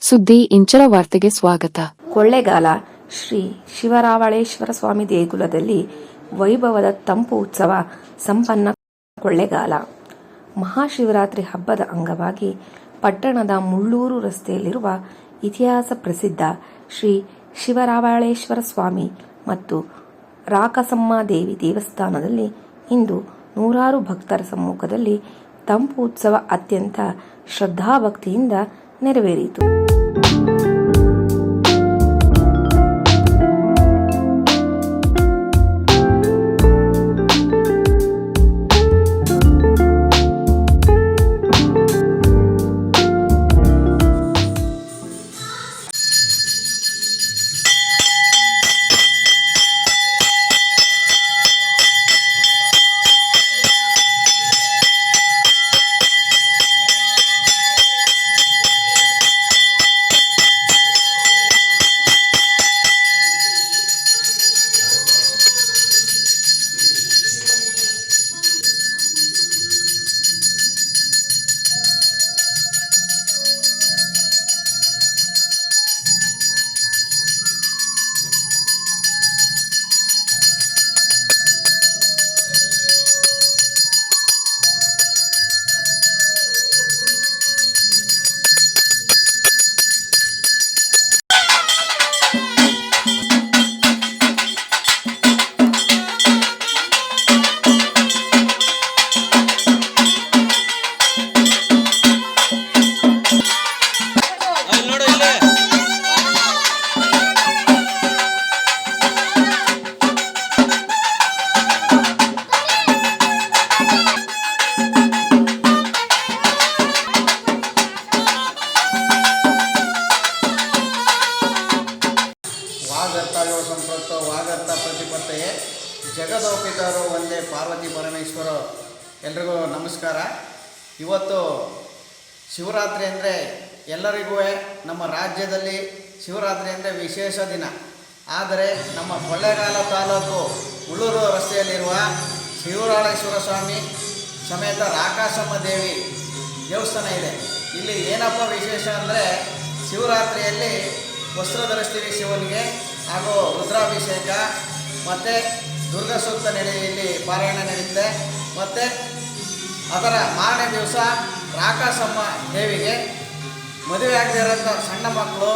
ಸುದ್ದಿ ಇಂಚರ ವಾರ್ತೆಗೆ ಸ್ವಾಗತ. ಕೊಳ್ಳೆಗಾಲ, ಶ್ರೀ ಶಿವರಾವಳೇಶ್ವರ ಸ್ವಾಮಿ ದೇಗುಲದಲ್ಲಿ ವೈಭವದ ತಂಪು ಉತ್ಸವ ಸಂಪನ್ನ ಕೊಳ್ಳೆಗಾಲ. ಮಹಾಶಿವರಾತ್ರಿ ಹಬ್ಬದ ಅಂಗವಾಗಿ ಪಟ್ಟಣದ ಮುಳ್ಳೂರು ರಸ್ತೆಯಲ್ಲಿರುವ ಇತಿಹಾಸ ಪ್ರಸಿದ್ಧ ಶ್ರೀ ಶಿವರಾವಳೇಶ್ವರ ಸ್ವಾಮಿ ಮತ್ತು ರಾಕಸಮ್ಮ ದೇವಿ ದೇವಸ್ಥಾನದಲ್ಲಿ ಇಂದು ನೂರಾರು ಭಕ್ತರ ಸಮ್ಮುಖದಲ್ಲಿ ತಂಪು ಉತ್ಸವ ಅತ್ಯಂತ ಶ್ರದ್ಧಾಭಕ್ತಿಯಿಂದ ನೆರವೇರಿತು ಜಗದೋಪಿತರು ಒಂದೇ ಪಾರ್ವತಿ ಪರಮೇಶ್ವರ ಎಲ್ರಿಗೂ ನಮಸ್ಕಾರ. ಇವತ್ತು ಶಿವರಾತ್ರಿ ಅಂದರೆ ಎಲ್ಲರಿಗೂ ನಮ್ಮ ರಾಜ್ಯದಲ್ಲಿ ಶಿವರಾತ್ರಿ ಅಂದರೆ ವಿಶೇಷ ದಿನ. ಆದರೆ ನಮ್ಮ ಕೊಳ್ಳೇಗಾಲ ತಾಲೂಕು ಉಳ್ಳೂರು ರಸ್ತೆಯಲ್ಲಿರುವ ಶಿವರಾಳೇಶ್ವರ ಸ್ವಾಮಿ ಸಮೇತ ರಾಕಾಶಮ್ಮ ದೇವಿ ದೇವಸ್ಥಾನ ಇದೆ. ಇಲ್ಲಿ ಏನಪ್ಪ ವಿಶೇಷ ಅಂದರೆ ಶಿವರಾತ್ರಿಯಲ್ಲಿ ವಸ್ತ್ರ ಧರಿಸ್ತೀವಿ ಶಿವನಿಗೆ ಹಾಗೂ ರುದ್ರಾಭಿಷೇಕ, ಮತ್ತು ದುರ್ಗಾ ಸೂಕ್ತ ನೆಲೆಯಲ್ಲಿ ಪಾರಾಯಣ ನಡೆಯುತ್ತೆ. ಮತ್ತು ಅದರ ಮಾರನೇ ದಿವಸ ರಾಕಾಸಮ್ಮ ದೇವಿಗೆ ಮದುವೆ ಆಗದೇ ಇರೋಂಥ ಸಣ್ಣ ಮಕ್ಕಳು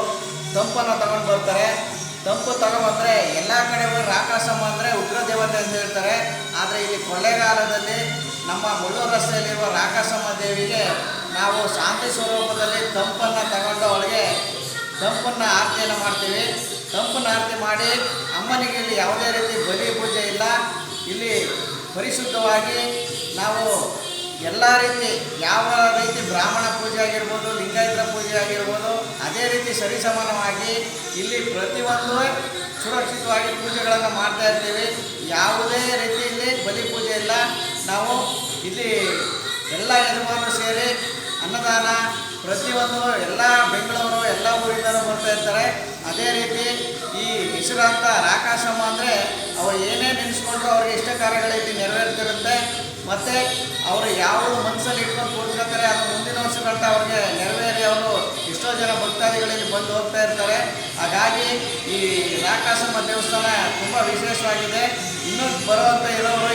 ತಂಪನ್ನು ತಗೊಂಡು ಬರ್ತಾರೆ. ತಂಪು ತಗೊಂಬಂದರೆ ಎಲ್ಲ ಕಡೆ ರಾಕಾಸಮ್ಮ ಅಂದರೆ ಉಗ್ರ ದೇವತೆ ಅಂತ ಹೇಳ್ತಾರೆ. ಆದರೆ ಇಲ್ಲಿ ಕೊಳ್ಳೆಗಾಲದಲ್ಲಿ ನಮ್ಮ ಮುಳ್ಳೂರು ರಸ್ತೆಯಲ್ಲಿರುವ ರಾಕಾಸಮ್ಮ ದೇವಿಗೆ ನಾವು ಶಾಂತಿ ಸ್ವರೂಪದಲ್ಲಿ ತಂಪನ್ನು ತಗೊಂಡು ಅವಳಿಗೆ ತಂಪನ್ನು ಆರತಿಯನ್ನು ಮಾಡ್ತೀವಿ. ತಂಪನ್ನು ಆರತಿ ಮಾಡಿ ಅಮ್ಮನಿಗೆ ಇಲ್ಲಿ ಯಾವುದೇ ರೀತಿ ಬಲಿ ಪರಿಶುದ್ಧವಾಗಿ ನಾವು ಎಲ್ಲ ರೀತಿ ಯಾವ ರೀತಿ ಬ್ರಾಹ್ಮಣ ಪೂಜೆ ಆಗಿರ್ಬೋದು ಲಿಂಗಾಯತರ ಪೂಜೆ ಆಗಿರ್ಬೋದು, ಅದೇ ರೀತಿ ಸರಿಸಮಾನವಾಗಿ ಇಲ್ಲಿ ಪ್ರತಿಯೊಂದು ಸುರಕ್ಷಿತವಾಗಿ ಪೂಜೆಗಳನ್ನು ಮಾಡ್ತಾ ಇರ್ತೀವಿ. ಯಾವುದೇ ರೀತಿಯಲ್ಲಿ ಬಲಿ ಪೂಜೆ ಇಲ್ಲ. ನಾವು ಇಲ್ಲಿ ಎಲ್ಲ ಯಜಮಾನರು ಸೇರಿ ಅನ್ನದಾನ ಪ್ರತಿಯೊಂದು ಎಲ್ಲ ಬೆಂಗಳೂರು, ಎಲ್ಲ ಊರಿಂದಲೂ ಬರ್ತಾ ಇರ್ತಾರೆ. ಅದೇ ರೀತಿ ಈ ಹೆಸರಾಂತ ರಾಕಾಶಮ್ಮ ಅಂದರೆ ಅವ್ರು ಏನೇ ನೆನೆಸ್ಕೊಂಡ್ರು ಅವ್ರಿಗೆ ಇಷ್ಟ ಕಾರ್ಯಗಳಲ್ಲಿ ನೆರವೇರ್ತಿರುತ್ತೆ. ಮತ್ತು ಅವರು ಯಾವ ಮನಸ್ಸಲ್ಲಿ ಇಟ್ಕೊಂಡು ಕೂತ್ಕೊಳ್ತಾರೆ ಅದು ಮುಂದಿನ ವರ್ಷಗಳಂತ ಅವ್ರಿಗೆ ನೆರವೇರಿ ಅವರು ಎಷ್ಟೋ ಜನ ಭಕ್ತಾದಿಗಳಲ್ಲಿ ಬಂದು ಹೋಗ್ತಾ ಇರ್ತಾರೆ. ಹಾಗಾಗಿ ಈ ರಾಕಾಸಮ್ಮ ದೇವಸ್ಥಾನ ತುಂಬ ವಿಶೇಷವಾಗಿದೆ. ಇನ್ನೂ ಬರುವಂಥ ಇರೋರು